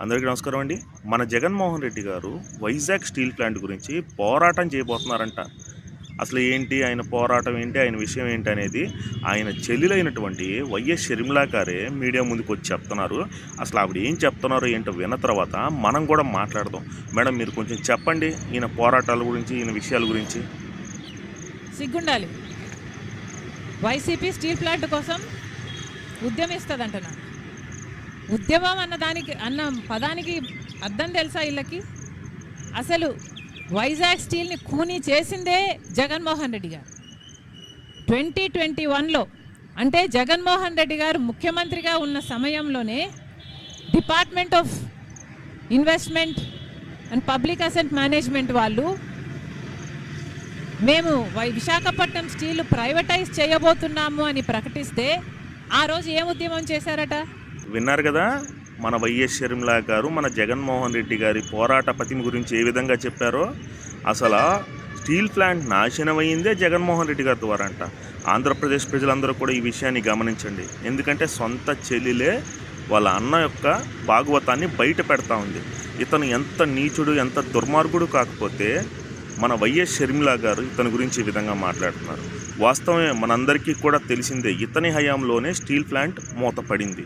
అందరికీ నమస్కారం అండి. మన జగన్మోహన్ రెడ్డి గారు వైజాగ్ స్టీల్ ప్లాంట్ గురించి పోరాటం చేయబోతున్నారంట. అసలు ఏంటి? ఆయన పోరాటం ఏంటి? ఆయన విషయం ఏంటి అనేది ఆయన చెల్లెలైనటువంటి వైఎస్ షర్మిలా గారే మీడియా ముందుకు వచ్చి చెప్తున్నారు. అసలు ఆవిడ ఏం చెప్తున్నారో ఏంటో విన్న తర్వాత మనం కూడా మాట్లాడదాం. మేడం మీరు కొంచెం చెప్పండి ఈయన పోరాటాల గురించి ఈయన విషయాల గురించి. సిగ్గుండాలి. వైసీపీ స్టీల్ ప్లాంట్ కోసం ఉద్యమిస్తుందంటనా ఉద్యమం అన్న దానికి అన్న పదానికి అర్థం తెలుసా వీళ్ళకి? అసలు వైజాగ్ స్టీల్ని కూనీ చేసిందే జగన్మోహన్ రెడ్డి గారు. ట్వంటీ ట్వంటీ వన్లో అంటే జగన్మోహన్ రెడ్డి గారు ముఖ్యమంత్రిగా ఉన్న సమయంలోనే department of investment and public asset management వాళ్ళు మేము వై విశాఖపట్నం స్టీల్ ప్రైవేటైజ్ చేయబోతున్నాము అని ప్రకటిస్తే ఆ రోజు ఏం ఉద్యమం చేశారట? విన్నారు కదా? మన వైఎస్ షర్మిలా గారు మన జగన్మోహన్ రెడ్డి గారి పోరాట పతిమ గురించి ఏ విధంగా చెప్పారో అసలు స్టీల్ ప్లాంట్ నాశనం అయ్యిందే జగన్మోహన్ రెడ్డి గారి ద్వారా అంట ఆంధ్రప్రదేశ్ ప్రజలందరూ కూడా ఈ విషయాన్ని గమనించండి. ఎందుకంటే సొంత చెల్లిలే వాళ్ళ అన్న యొక్క భాగవతాన్ని బయట పెడతా ఉంది. ఇతను ఎంత నీచుడు ఎంత దుర్మార్గుడు కాకపోతే మన వైఎస్ షర్మిలా గారు ఇతని గురించి ఈ విధంగా మాట్లాడుతున్నారు. వాస్తవమే మనందరికీ కూడా తెలిసిందే ఇతని హయాంలోనే స్టీల్ ప్లాంట్ మూతపడింది.